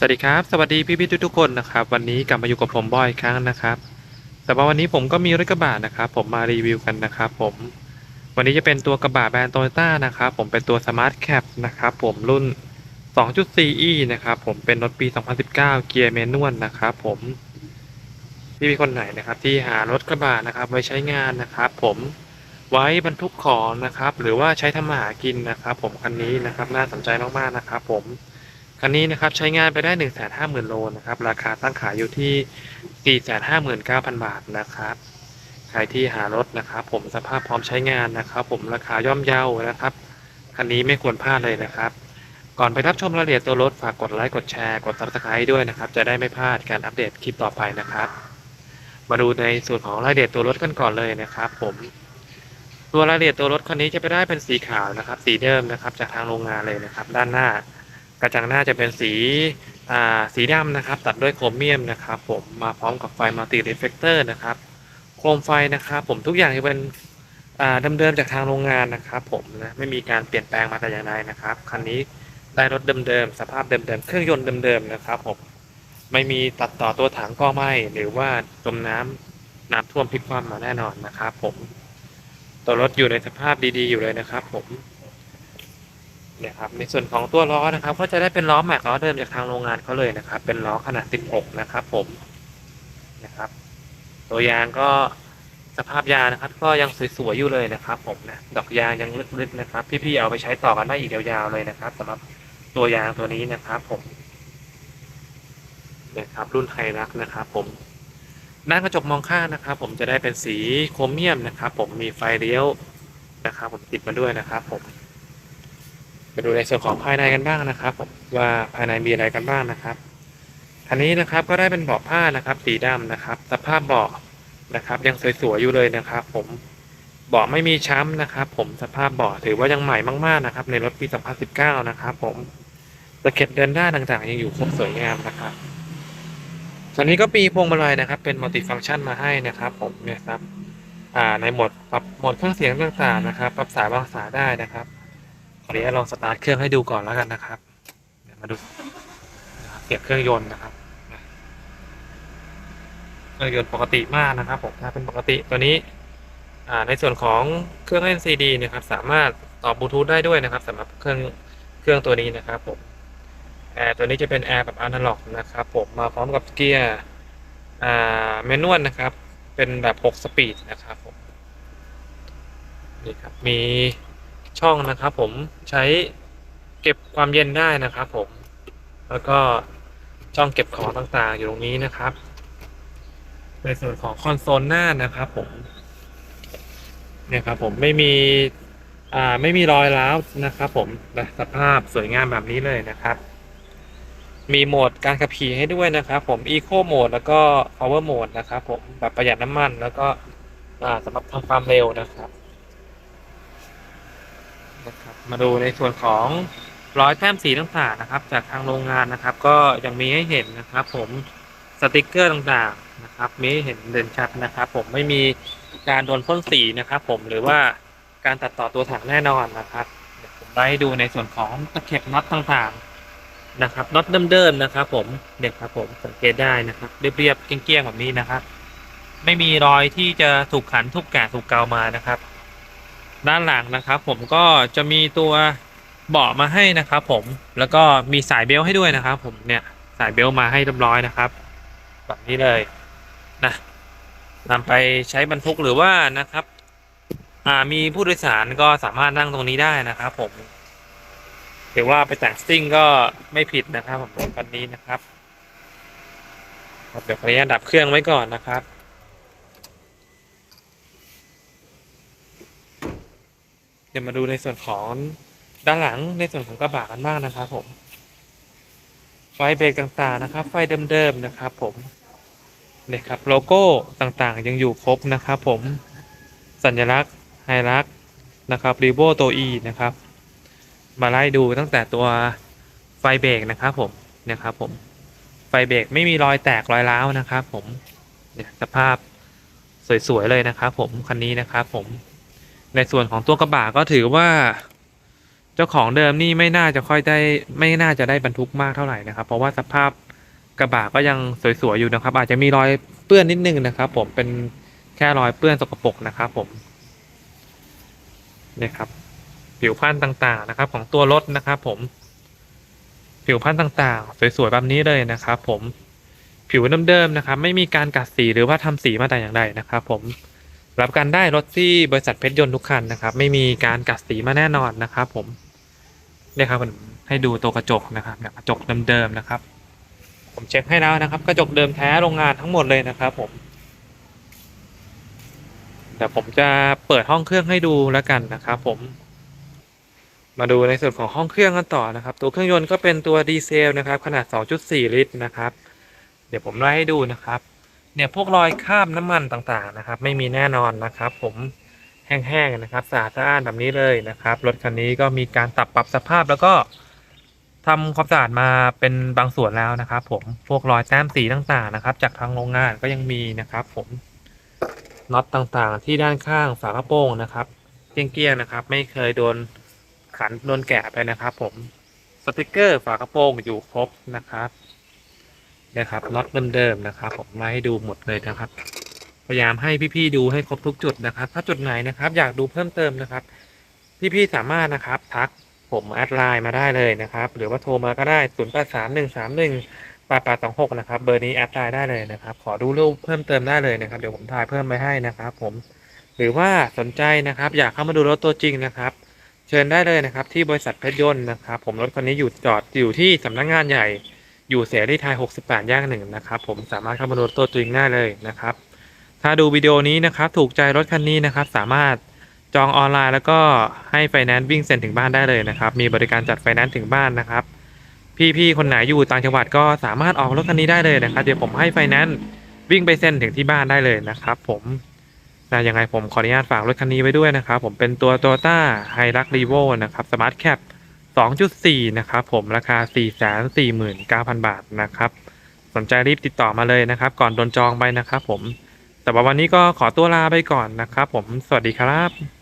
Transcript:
สวัสดีครับ สวัสดีพี่พี่ๆทุกๆคนนะครับ วันนี้กลับมาอยู่กับผมบอยครั้งนะครับแต่ว่าวันนี้ผมก็มีรถกระบะนะครับ ผมมารีวิวกันนะครับผมวันนี้จะเป็นตัวกระบะแบรนด์โตโยต้านะครับผมเป็นตัว Smart Cap นะครับผมรุ่น 2.4e นะครับผมเป็นรถปี 2019 เกียร์แมนนวลนะครับผมพี่พี่คนไหนนะครับ ที่หารถกระบะนะครับไว้ใช้งานนะครับ ผมไว้บรรทุกของนะครับ หรือว่าใช้ทำมาหากินนะครับ ผมคันนี้นะครับน่าสนใจมากๆนะครับ ผม คันนี้นะครับใช้งานไปได้ 1 5 0 0 0 0 โลนะครับ ราคาตั้งขายอยู่ที่ 459,000 บาทนะครับ ใครที่หารถนะครับ ผมสภาพพร้อมใช้งานนะครับ ผมราคาย่อมเยานะครับ คันนี้ไม่ควรพลาดเลยนะครับ ก่อนไปรับชมรายละเอียดตัวรถฝากกดไลค์กดแชร์กด subscribe ด้วยนะครับ จะได้ไม่พลาดการอัปเดตคลิปต่อไปนะครับ มาดูในส่วนของรายละเอียดตัวรถกันก่อนเลยนะครับ ผมตัวรายละเอียดตัวรถคันนี้จะไปได้เป็นสีขาวนะครับ สีเดิมนะครับ จากทางโรงงานเลยนะครับ ด้านหน้า กระจังหน้าจะเป็นสีสีดำนะครับ ตัดด้วยโครเมียมนะครับ ผมมาพร้อมกับไฟมัลติรีเฟกเตอร์นะครับ โคมไฟนะครับ ผมทุกอย่างจะเป็นอ่าเดิมๆจากทางโรงงานนะครับ ผมนะไม่มีการเปลี่ยนแปลงมาแต่อย่างใดนะครับคันนี้ได้รถเดิมๆสภาพเดิมๆเครื่องยนต์เดิมๆนะครับผมไม่มีตัดต่อตัวถังก็ไม่หรือว่าจมน้ำน้ำท่วมพลิกคว่ำมาแน่นอนนะครับ ผมตัวรถอยู่ในสภาพดีๆอยู่เลยนะครับ ผม นี่ยครับในส่วนของตัวล้อนะครับ ก็จะได้เป็นล้อแม็กล้อเดิมจากทางโรงงานเขาเลยนะครับ เป็นล้อขนาด 16 นะครับ ผมนะครับ ตัวยางก็สภาพยางนะครับ ก็ยังสวยๆอยู่เลยนะครับ ผมนะดอกยางยังลึกๆนะครับ พี่ๆเอาไปใช้ต่อกันได้อีกยาวๆเลยนะครับสำหรับตัวยางตัวนี้นะครับ ผมนี่ยครับ รุ่นไฮรักนะครับ ผมด้านกระจกมองข้างนะครับ ผมจะได้เป็นสีโครเมียมนะครับ ผมมีไฟเลี้ยวนะครับ ผมติดมาด้วยนะครับ ผม มาดูในส่วนของภายในกันบ้างนะครับผมว่าภายในมีอะไรกันบ้างนะครับคันนี้นะครับก็ได้เป็นเบาะผ้านะครับ สีดำนะครับ สภาพเบาะนะครับ ยังสวยๆอยู่เลยนะครับ ผมเบาะไม่มีช้ำนะครับ ผมสภาพเบาะถือว่ายังใหม่มากๆนะครับ ในรถปี 2019 นะครับ ผมตะเข็บเดินหน้าต่างๆ ยังอยู่ครบสวยงามนะครับคันนี้ก็ปีพวงมาลัยนะครับ เป็นมัลติฟังก์ชันมาให้นะครับ ผมเนี่ยครับ อ่าในโหมดปรับโหมดเครื่องเสียงต่างๆนะครับ ปรับสายบางสายได้นะครับ ขออนุญาตลองสตาร์ทเครื่องให้ดูก่อนแล้วกันนะครับเดี๋ยวมาดูเสียบเครื่องยนต์นะครับเครื่องยนต์ปกติมากนะครับผมถ้าเป็นปกติตัวนี้ในส่วนของเครื่องเล่น CD นะครับ สามารถต่อบลูทูธได้ด้วยนะครับสำหรับเครื่องเครื่องตัวนี้นะครับผมแอร์ตัวนี้จะเป็นแอร์แบบอนาล็อกนะครับผมมาพร้อมกับเกียร์อ่าแมนนวลนะครับ เป็นแบบ 6 สปีดนะครับผมนี่ครับมีช่องนะครับผม ใช้เก็บความเย็นได้นะครับผม แล้วก็ช่องเก็บของต่างๆ อยู่ตรงนี้นะครับ ในส่วนของคอนโซลหน้านะครับผม เนี่ยครับผมไม่มีอ่าไม่มีรอยร้าวนะครับผมและสภาพสวยงามแบบนี้เลยนะครับ มีโหมดการขับขี่ให้ด้วยนะครับผม Eco Mode แล้วก็ Power Mode นะครับผมแบบประหยัดน้ำมันแล้วก็อ่าสำหรับทำความเร็วนะครับ ครับ มาดูในส่วนของรอยแต้มสีต่างๆนะครับ จากทางโรงงานนะครับ ก็ยังมีให้เห็นนะครับ ผมสติกเกอร์ต่างๆนะครับ มีให้เห็นเด่นชัดนะครับ ผมไม่มีการโดนพ่นสีนะครับ ผมหรือว่าการตัดต่อตัวถังแน่นอนนะครับเดี๋ยวผมไล่ให้ดูในส่วนของตะเข็บน็อตต่างๆนะครับน็อตเดิมๆนะครับ ผมเด็กครับผมสังเกตได้นะครับเรียบๆเกลี้ยงๆแบบนี้นะครับ ไม่มีรอยที่จะถูกขันทุกแกะถูกเกามานะครับ ด้านหลังนะครับ ผมก็จะมีตัวเบาะมาให้นะครับ ผมแล้วก็มีสายเบลต์ให้ด้วยนะครับ ผมเนี่ยสายเบลต์มาให้เรียบร้อยนะครับแบบนี้เลยนะนำไปใช้บรรทุกหรือว่านะครับอ่ามีผู้โดยสารก็สามารถนั่งตรงนี้ได้นะครับ ผมถือว่าไปแต่งสติ้งก็ไม่ผิดนะครับ ผมรถคันนี้นะครับครับเดี๋ยวขออนุญาตดับเครื่องไว้ก่อนนะครับ ดี๋ยวมาดูในส่วนของด้านหลังในส่วนของกระบะกันบ้างนะครับผมไฟเบรกต่างๆนะครับ ไฟเดิมๆนะครับ ผมเนี่ยครับโลโก้ต่างๆ ยังอยู่ครบนะครับผมสัญลักษณ์ไฮรักนะครับรีโวตัว E นะครับ มาไล่ดูตั้งแต่ตัวไฟเบรกนะครับผมเนี่ยครับผมไฟเบรกไม่มีรอยแตกรอยร้าวนะครับ ผมเนี่ยสภาพสวยๆเลยนะครับ ผมคันนี้นะครับ ผม ในส่วนของตัวกระบะก็ถือว่า เจ้าของเดิมนี่ไม่น่าจะค่อยได้ไม่น่าจะได้บรรทุกมากเท่าไหร่นะครับ เพราะว่าสภาพกระบะก็ยังสวยๆอยู่นะครับ อาจจะมีรอยเปื้อนนิดนึงนะครับ ผมเป็นแค่รอยเปื้อนสกปรกนะครับผมนี่ครับ ผิวพรรณต่างๆนะครับ ของตัวรถนะครับผม ผิวพรรณต่างๆ สวยๆแบบนี้เลยนะครับ ผมผิวเดิมๆนะครับ ไม่มีการกัดสีหรือว่าทำสีมาแต่อย่างใดนะครับ ผม รับกันได้รถที่บริษัทเพชรยนต์ทุกคันนะครับ ไม่มีการกัดสีมาแน่นอนนะครับ ผมเนี่ยครับผมให้ดูตัวกระจกนะครับกระจกเดิมๆนะครับ ผมเช็คให้แล้วนะครับ กระจกเดิมแท้โรงงานทั้งหมดเลยนะครับ ผมแต่ผมจะเปิดห้องเครื่องให้ดูแล้วกันนะครับผม มาดูในส่วนของห้องเครื่องกันต่อนะครับ ตัวเครื่องยนต์ก็เป็นตัวดีเซลนะครับ ขนาด 2.4 ลิตรนะครับ เดี๋ยวผมไล่ให้ดูนะครับ เนี่ยพวกรอยคราบน้ำมันต่างๆนะครับ ไม่มีแน่นอนนะครับ ผมแห้งๆนะครับสะอาดสะอ้านแบบนี้เลยนะครับรถคันนี้ก็มีการตัดปรับสภาพแล้วก็ทำความสะอาดมาเป็นบางส่วนแล้วนะครับ ผมพวกรอยแต้มสีต่างๆนะครับ จากทางโรงงานก็ยังมีนะครับ ผมน็อตต่างๆ ที่ด้านข้างฝากระโปรงนะครับเกี้ยงๆนะครับ ไม่เคยโดนขันโดนแกะไปนะครับ ผมสติกเกอร์ฝากระโปรงอยู่ครบนะครับ นะครับน็อตเดิมๆนะครับ ผมมาให้ดูหมดเลยนะครับ พยายามให้พี่ๆดูให้ครบทุกจุดนะครับ ถ้าจุดไหนนะครับ อยากดูเพิ่มเติมนะครับ พี่ๆสามารถนะครับ ทักผมแอดไลน์มาได้เลยนะครับ หรือว่าโทรมาก็ได้0 8 3 1 3 1 8 8 2 6นะครับเบอร์นี้แอดไลน์ได้เลยนะครับ ขอดูรูปเพิ่มเติมได้เลยนะครับเดี๋ยวผมถ่ายเพิ่มไปให้นะครับ ผมหรือว่าสนใจนะครับ อยากเข้ามาดูรถตัวจริงนะครับ เชิญได้เลยนะครับ ที่บริษัทเพชรยนต์นะครับ ผมรถคันนี้อยู่จอดอยู่ที่สำนักงานใหญ่ อยู่เสรีไทย 68 ย่างหนึ่งนะครับผมสามารถเข้ามาดูตัวจริงได้เลยนะครับ ถ้าดูวิดีโอนี้นะครับถูกใจรถคันนี้นะครับ สามารถจองออนไลน์แล้วก็ให้ไฟแนนซ์วิ่งเซ็นถึงบ้านได้เลยนะครับ มีบริการจัดไฟแนนซ์ถึงบ้านนะครับ พี่ๆคนไหนอยู่ต่างจังหวัดก็สามารถออกรถคันนี้ได้เลยนะครับ เดี๋ยวผมให้ไฟแนนซ์วิ่งไปเซ็นถึงที่บ้านได้เลยนะครับ ผมนะยังไงผมขออนุญาตฝากรถคันนี้ไว้ด้วยนะครับ ผมเป็นตัว Toyota h i l u x r e v o นะครับ Smart Cap 2.4 นะครับผมราคา 449,000 บาทนะครับ สนใจรีบติดต่อมาเลยนะครับ ก่อนโดนจองไปนะครับผมแต่ว่าวันนี้ก็ขอตัวลาไปก่อนนะครับผมสวัสดีครับ